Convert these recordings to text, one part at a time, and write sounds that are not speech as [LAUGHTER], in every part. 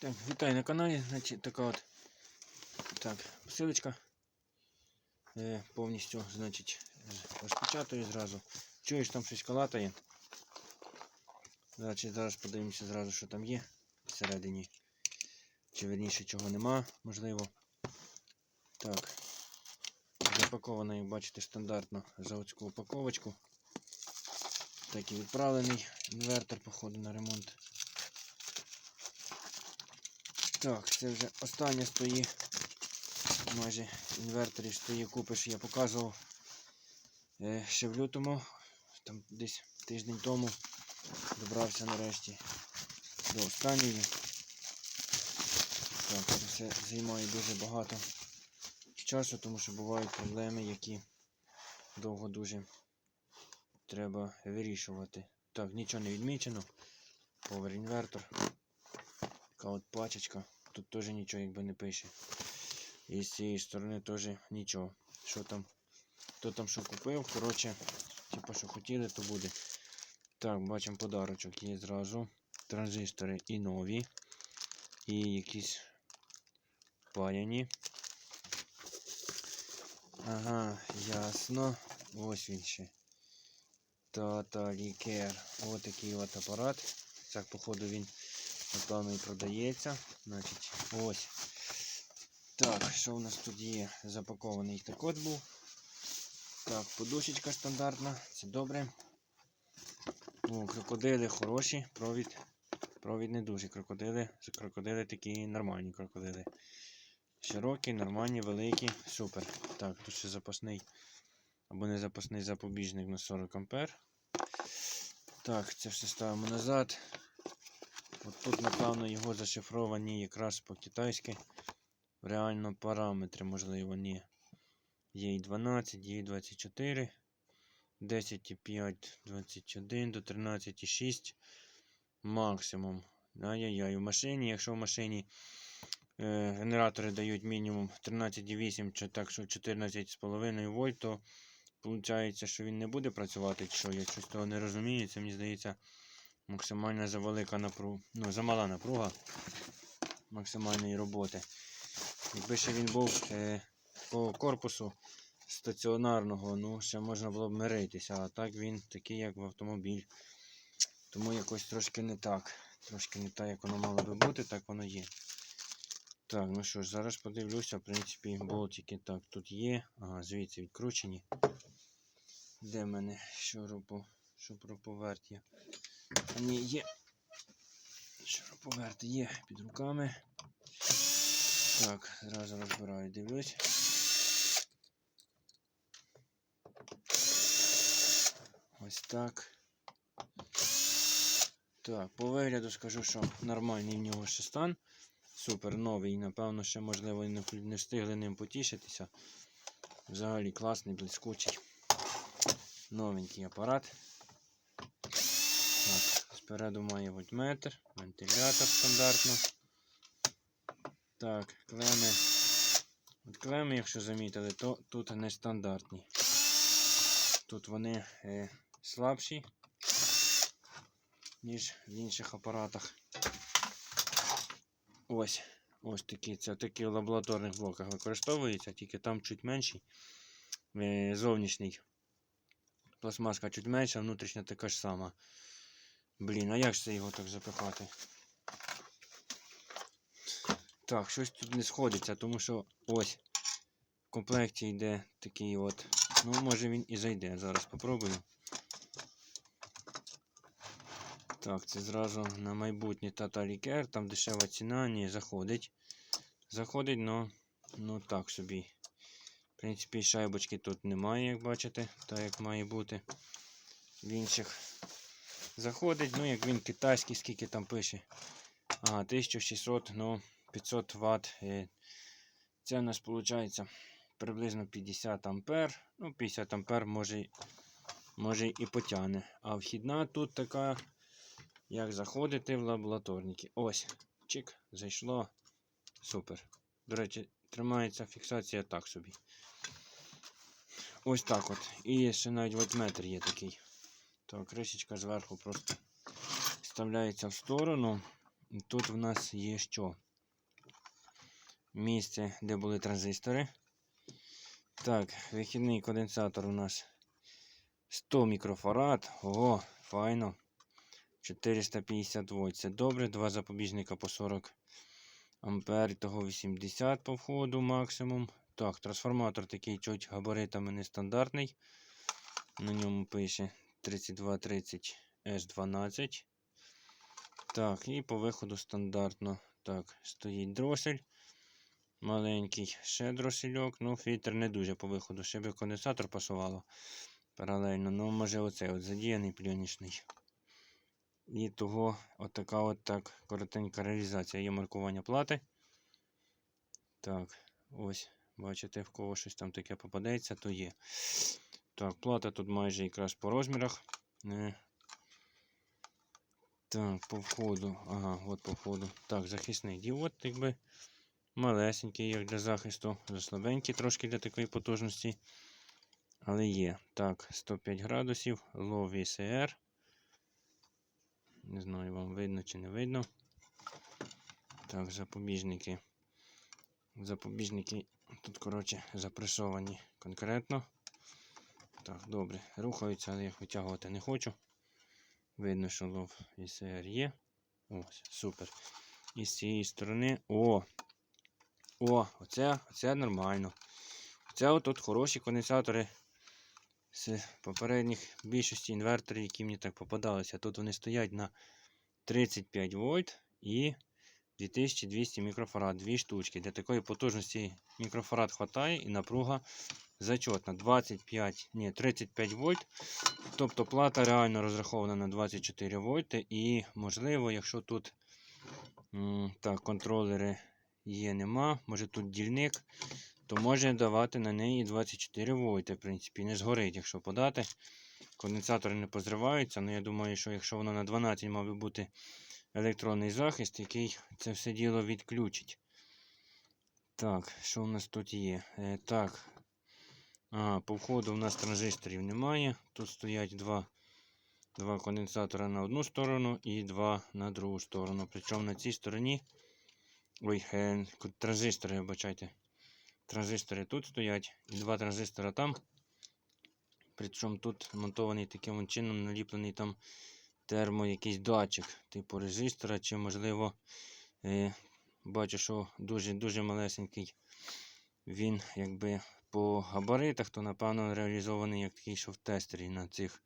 Так, вітаю на каналі. Значить, така от так, посилочка. Е, повністю, значить, розпечатую зразу. Чуєш, там щось калатає. Значить, зараз подивимося зразу, що там є всередині. Чи верніше чого нема, можливо. Так. Запаковано, як бачите, стандартно заводську упаковочку. Так і відправлений інвертор, походу, на ремонт. Так, це вже останнє стоїть. Майже інверторів стоїть купиш, я показував е, ще в лютому, там десь тиждень тому добрався нарешті до останньої. Так, це все займає дуже багато часу, тому що бувають проблеми, які довго дуже треба вирішувати. Так, нічого не відмічено. Power інвертор. Така от пачечка. Тут теж нічого якби не пише. І з цієї сторони теж нічого. Що там? Хто там що купив? Коротше, типу, що хотіли, то буде. Так, бачимо подарочок є зразу. Транзистори і нові. І якісь паяні. Ага, ясно. Ось він ще. Тата лікер. Ось такий от апарат. Так, походу він напевно і продається. Значить, ось. Так, що у нас тут є? Запакований так от був. Так, подушечка стандартна, це добре. О, крокодили хороші, провід. Провід не дуже крокодили. Крокодили такі нормальні крокодили. Широкі, нормальні, великі, супер. Так, тут ще запасний або не запасний запобіжник на 40 ампер. Так, це все ставимо назад. От тут, напевно, його зашифровані якраз по-китайськи. Реально параметри, можливо, ні. Є і 12, є і 24, 10,5, 21 до 13,6 максимум. Ай-яй-яй, в машині, якщо в машині е, генератори дають мінімум 13,8 чи так, що 14,5 вольт, то виходить, що він не буде працювати, чи що я щось того не розумію. Це мені здається максимальна завелика напруга, ну, замала напруга максимальної роботи. Якби ще він був е, по корпусу стаціонарного, ну, ще можна було б миритися, а так він такий, як в автомобіль. Тому якось трошки не так. Трошки не так, як воно мало би бути, так воно є. Так, ну що ж, зараз подивлюся, в принципі, болтики так тут є. Ага, звідси відкручені. Де мене шуропо, шуруповерт є? А ні, є. Шуруповерт є під руками. Так, зразу розбираю, дивлюсь. Ось так. Так, по вигляду скажу, що нормальний в нього ще стан. Супер новий. Напевно, ще можливо і не встигли ним потішитися. Взагалі класний, блискучий. Новенький апарат. Спереду має вольтметр, вентилятор стандартно. Так, клеми. От клеми, якщо замітили, то тут нестандартні. Тут вони е, слабші, ніж в інших апаратах. Ось. Ось такі. Це такі в лабораторних блоках використовуються, тільки там чуть менший. Е, зовнішній. Пластмаска чуть менша, внутрішня така ж сама. Блін, а як ж це його так запихати? Так, щось тут не сходиться, тому що ось в комплекті йде такий от. Ну, може він і зайде. Зараз попробую. Так, це зразу на майбутнє Tata Liker, там дешева ціна, ні, заходить. Заходить, но ну так собі. В принципі, шайбочки тут немає, як бачите, так як має бути в інших. Заходить, ну як він китайський, скільки там пише. Ага, 1600, ну 500 Вт. е, Це у нас виходить приблизно 50 ампер. Ну, 50 ампер може, може і потягне. А вхідна тут така, як заходити в лабораторники. Ось, чик, зайшло. Супер. До речі, тримається фіксація так собі. Ось так от. І ще навіть вольтметр є такий. То кришечка зверху просто вставляється в сторону. тут в нас є що? Місце, де були транзистори. Так, вихідний конденсатор у нас 100 мікрофарад. Ого, файно. 450 вольт. Це добре. Два запобіжника по 40 ампер, того 80 по входу максимум. Так, трансформатор такий чуть габаритами нестандартний. На ньому пише 3230 S12. Так, і по виходу стандартно. Так, стоїть дросель. Маленький ще дросельок. Ну, фільтр не дуже по виходу. Ще би конденсатор пасувало паралельно. Ну, може оцей от задіяний пльонічний. І того отака от так коротенька реалізація. Є маркування плати. Так, ось, бачите, в кого щось там таке попадеться, то є. Так, плата тут майже якраз по розмірах. Е, Так, по входу. Ага, от по входу. Так, захисний діод, якби малесенький, як для захисту. Заслабенький трошки для такої потужності. Але є. Так, 105 градусів, low VCR. Не знаю, вам видно чи не видно. Так, запобіжники. Запобіжники тут, коротше, запресовані конкретно. Так, добре. Рухаються, але я їх витягувати не хочу. Видно, що лов VCR є. Ось, супер. І з цієї сторони. О! О, оце, оце нормально. Оце отут хороші конденсатори з попередніх більшості інверторів, які мені так попадалися. Тут вони стоять на 35 вольт і 2200 мікрофарад. Дві штучки. Для такої потужності мікрофарад хватає і напруга зачетна. 25, ні, 35 вольт. Тобто плата реально розрахована на 24 вольти. І можливо, якщо тут так, контролери є, нема, може тут дільник, то може давати на неї 24 вольти. В принципі, не згорить, якщо подати. Конденсатори не позриваються, але я думаю, що якщо воно на 12 мав би бути електронний захист, який це все діло відключить. Так, що у нас тут є? Е, так. Ага, по входу у нас транзисторів немає. Тут стоять два, два конденсатора на одну сторону і два на другу сторону. Причому на цій стороні. Ой, е, транзистори, вибачайте. Транзистори тут стоять, і два транзистора там. Причому тут монтований таким чином наліплений там термо якийсь датчик, типу резистора, чи, можливо, е, бачу, що дуже-дуже малесенький. Він якби по габаритах, то, напевно, реалізований як такий, що в тестері на цих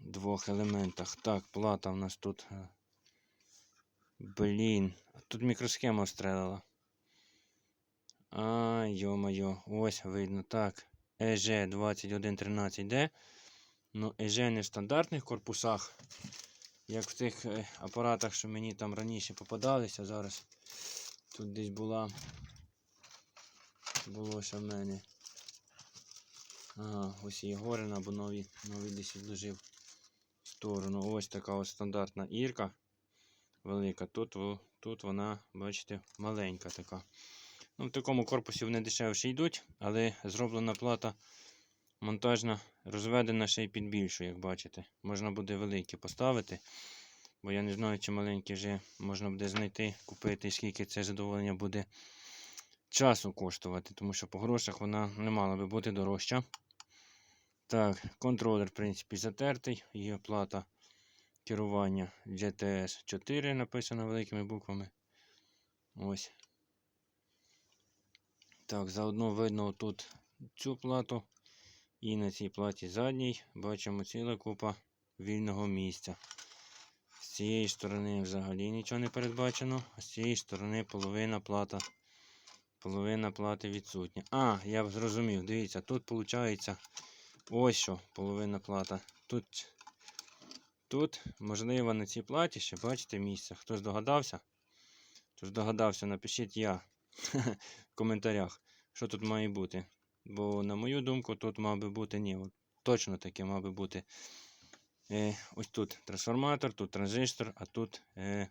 двох елементах. Так, плата у нас тут. е, Блін, тут мікросхема встрелила. А, йо-моє, ось видно. Так. E EG 2113D. Ну, EG не в стандартних корпусах, як в тих е, апаратах, що мені там раніше попадалися. Зараз тут десь була. Було в мене. Ага, ось Єгорина, бо нові, нові десь відложив в сторону. Ось така ось стандартна ірка. Велика. Тут, тут вона, бачите, маленька така. Ну, в такому корпусі вони дешевше йдуть, але зроблена плата монтажна, розведена ще й під більшу, як бачите. Можна буде великі поставити. Бо я не знаю, чи маленькі вже можна буде знайти, купити, скільки це задоволення буде часу коштувати, тому що по грошах вона не мала би бути дорожча. Так, контролер, в принципі, затертий. Є плата керування GTS 4 написано великими буквами. Ось. Так, заодно видно тут цю плату. І на цій платі задній бачимо ціла купа вільного місця. З цієї сторони взагалі нічого не передбачено, а з цієї сторони половина плата. Половина плати відсутня. А, я зрозумів, дивіться, тут виходить ось що половина плата. Тут, тут, можливо, на цій платі ще бачите місце. Хто здогадався? Хто здогадався, напишіть я [LAUGHS] в коментарях, що тут має бути. Бо, на мою думку, тут мав би бути ні. От, точно таке мав би бути. Е, ось тут трансформатор, тут транзистор, а тут е,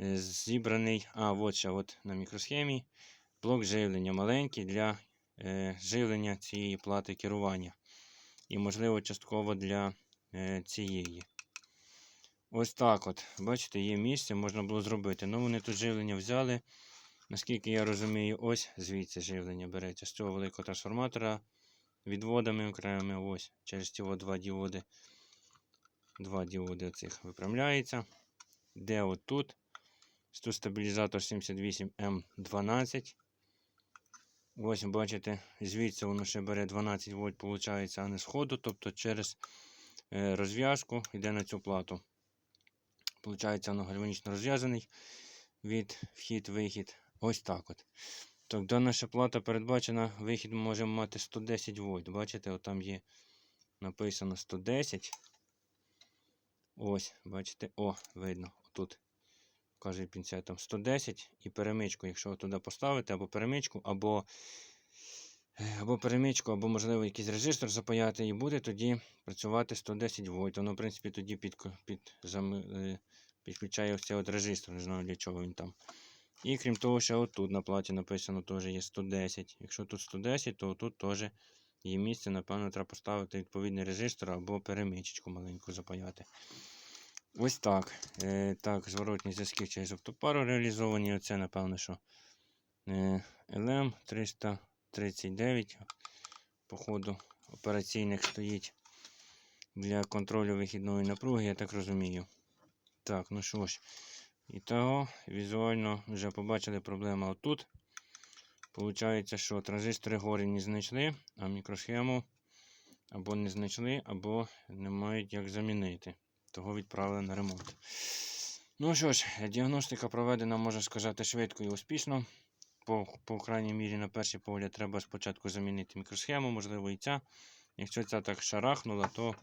е, зібраний. А, от ще от на мікросхемі. Блок живлення маленький для е, живлення цієї плати керування. І, можливо, частково для е, цієї. Ось так от. Бачите, є місце, можна було зробити. Ну вони тут живлення взяли. Наскільки я розумію, ось звідси живлення береться з цього великого трансформатора відводами окремими. Ось через ці два діоди. Два діоди цих виправляється. Де отут? Тут стабілізатор 78М12. Ось, бачите, звідси воно ще бере 12 вольт, виходить, а не з ходу. Тобто через е, розв'язку йде на цю плату. Получається, воно гальванічно розв'язаний від вхід-вихід. Ось так от. Дана ще плата передбачена, вихід ми можемо мати 110 вольт. Бачите, от там є написано 110. Ось, бачите, о, видно, отут. Каже пінцетом 110 і перемичку, якщо туди поставити, або перемичку, або або перемичку, або, можливо, якийсь резистор запаяти і буде тоді працювати 110 вольт. Воно, в принципі, тоді під, під, зам- е, підключає ось цей от резистор, не знаю для чого він там. І крім того, ще отут на платі написано теж є 110. Якщо тут 110, то тут теж є місце, напевно, треба поставити відповідний резистор або перемичечку маленьку запаяти. Ось так. Е, так, зворотні зв'язки через оптопару реалізовані. Оце, напевно, що е, LM339, походу, операційник стоїть для контролю вихідної напруги, я так розумію. Так, ну що ж, і того, візуально вже побачили проблему отут. Получається, що транзистори горі не знайшли, а мікросхему або не знайшли, або не мають як замінити. Того відправили на ремонт. Ну що ж, діагностика проведена, можна сказати, швидко і успішно. По, по крайній мірі, на перший погляд, треба спочатку замінити мікросхему, можливо, і ця. Якщо ця так шарахнула, то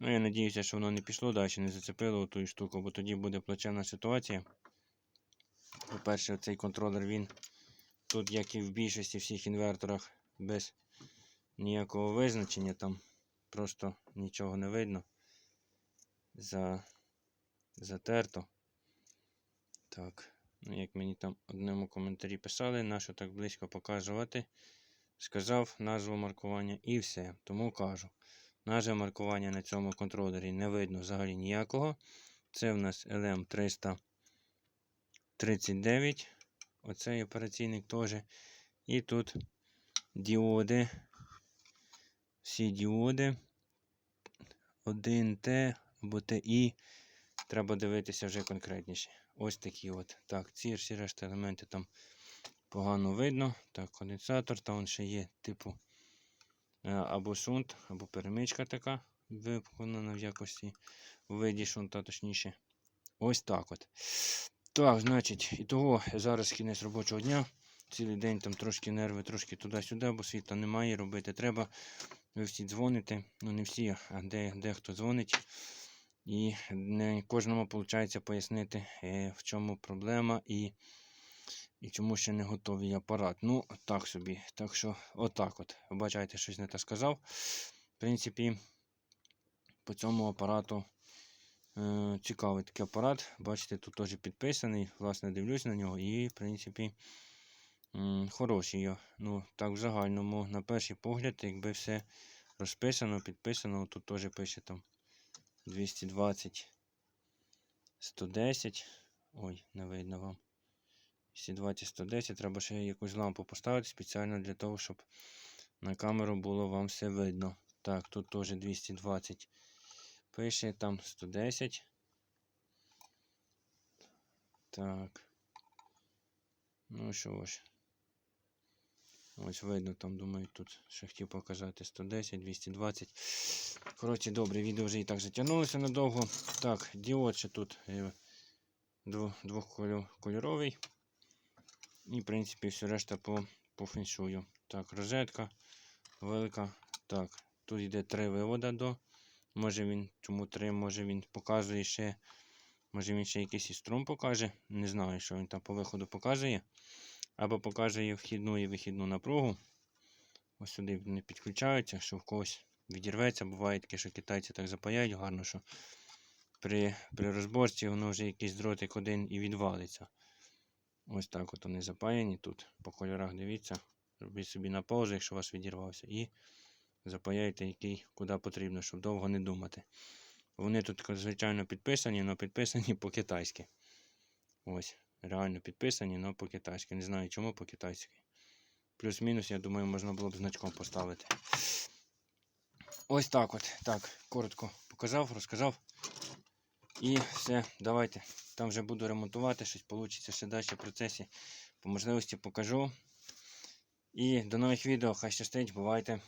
ну, я надіюся, що воно не пішло далі, не зацепило ту штуку, бо тоді буде плачевна ситуація. По-перше, цей контролер він тут, як і в більшості всіх інверторах, без ніякого визначення, там просто нічого не видно. За... Затерто. Так, ну як мені там одному коментарі писали, на що так близько показувати. Сказав назву маркування і все. Тому кажу. Назви маркування на цьому контролері не видно взагалі ніякого. Це в нас LM339. Оцей операційник теж. І тут діоди. Всі діоди. 1Т або ТІ. Треба дивитися вже конкретніше. Ось такі от. Так, ці всі решта елементи там погано видно. Так, конденсатор, там ще є типу е, або шунт, або перемичка така виконана в якості у виді шунта, точніше. Ось так от. Так, значить, і того зараз кінець робочого дня. Цілий день там трошки нерви, трошки туди-сюди, бо світла немає, робити треба. Ви всі дзвоните. Ну, не всі, а де, дехто дзвонить. І не кожному виходить пояснити, е, в чому проблема і і чому ще не готовий апарат. Ну, так собі. Так що, отак от. Бачайте, щось не те сказав. В принципі, по цьому апарату е, цікавий такий апарат. Бачите, тут теж підписаний. Власне, дивлюсь на нього і, в принципі, м, хороший. Ну, так, в загальному, на перший погляд, якби все розписано, підписано, тут теж пише там. 220, 110. Ой, не видно вам. 220, 110. Треба ще якусь лампу поставити спеціально для того, щоб на камеру було вам все видно. Так, тут теж 220. Пише там 110. Так. Ну що ж. Ось видно, там, думаю, тут ще хотів показати 110, 220. Коротше, добре, відео вже і так затягнулося надовго. Так, діод ще тут е, двохкольоровий. І, в принципі, все решта по, по феншую. Так, розетка велика. Так, тут йде три вивода до. Може він, чому три, може він показує ще. Може він ще якийсь і струм покаже. Не знаю, що він там по виходу показує. Або покаже показує вхідну і вихідну напругу. Ось сюди вони підключаються, що в когось відірветься. Буває таке, що китайці так запаяють гарно, що при при розборці воно вже якийсь дротик один і відвалиться. Ось так от вони запаяні тут. По кольорах дивіться. Робіть собі на паузу, якщо у вас відірвався. І запаяйте який куди потрібно, щоб довго не думати. Вони тут, звичайно, підписані, але підписані [LAUGHS] по-китайськи. Ось, реально підписані, але по-китайськи. Не знаю чому по-китайськи. Плюс-мінус, я думаю, можна було б значком поставити. Ось так от. Так, коротко показав, розказав. І все, давайте. Там вже буду ремонтувати, щось вийде ще далі в процесі. По можливості покажу. І до нових відео. Хай щастить, бувайте.